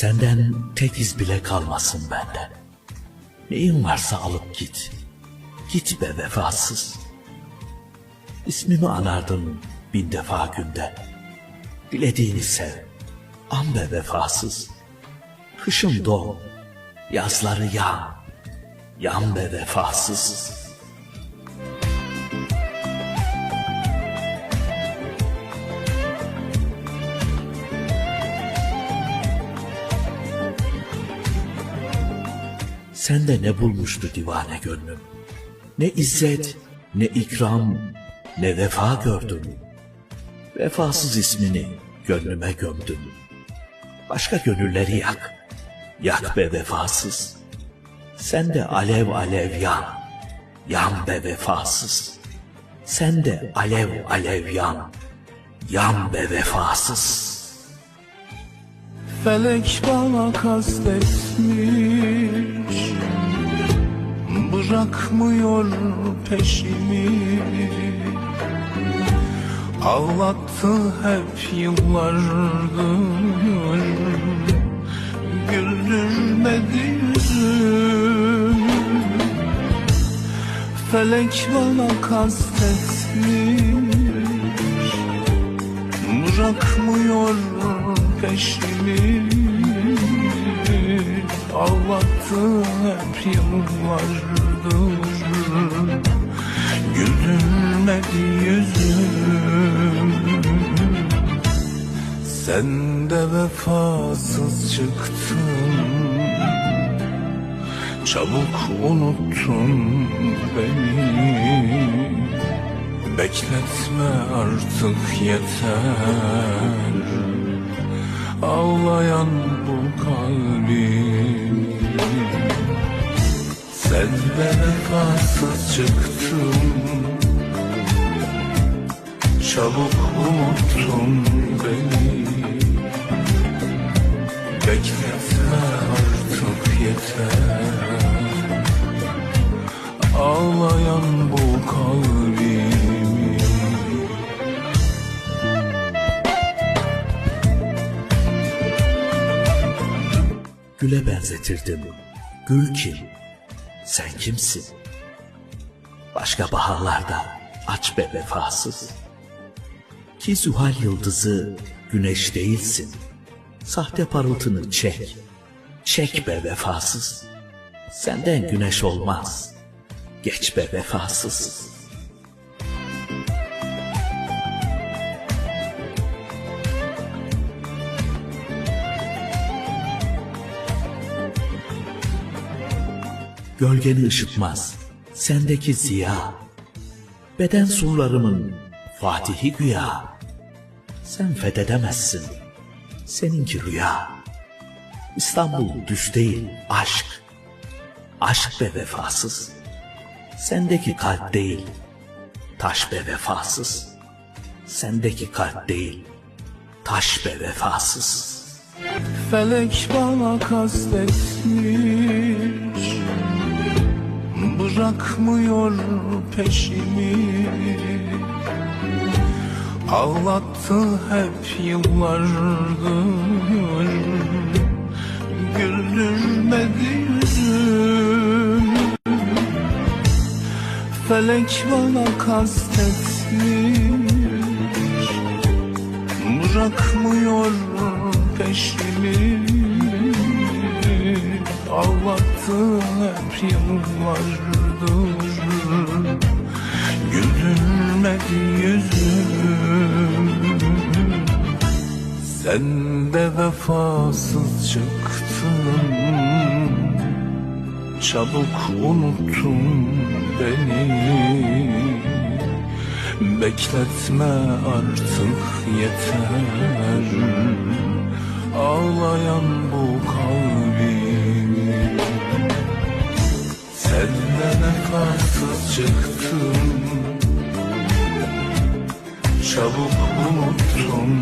Senden tek iz bile kalmasın benden. Neyin varsa alıp git. Git be vefasız. İsmimi anardın bin defa günde. Dilediğini sev. An be vefasız. Kışın don, yazları yan. Yan be vefasız. Sende ne bulmuştu divane gönlüm? Ne izzet, ne ikram, ne vefa gördüm. Vefasız ismini gönlüme gömdüm. Başka gönülleri yak, yak be vefasız. Sen de alev alev yan, yan be vefasız. Sen de alev alev yan, yan be vefasız. Felek bana kastetmiş Bırakmıyor peşimi. Ağlattı hep yıllardır Güldürmedi. Yüzüm Felek bana kastetmiş Bırakmıyor peşimi. Ağlattı hep yıllardır Güldürmedi yüzüm. Sen de vefasız çıktın. Çabuk unuttun beni. Bekletme artık yeter. Ağlayan bu kalbim. Sen de vefasız çıktın Çabuk unuttun beni Bekletme artık yeter Ağlayan bu kalbimi güle benzetirdim. Gül kim? Sen kimsin? Başka baharlarda aç be vefasız. Ki zuhal yıldızı güneş değilsin. Sahte parıltını çek. Çek be vefasız. Senden güneş olmaz. Geç be vefasız. Gölgeni ışıtmaz. Sendeki ziya. Beden surlarımın Fatihi güya. Sen fethedemezsin. Seninki rüya. İstanbul düş değil, aşk. Aşk be vefasız. Sendeki kalp değil, taş be vefasız. Sendeki kalp değil, taş be vefasız. Felek bana kastetmiş Bırakmıyor peşimi Ağlattı hep yıllardır. Güldürmedi yüzüm Felek bana kastetmiş. Bırakmıyor peşimi. Ağlattı hep yıllardır. Güldürmedi yüzüm Sen de vefasız çıktın. Çabuk unuttun beni. Bekletme artık yeter. Ağlayan bu kalbimi Sen de vefasız çıktın. Çabuk unuttun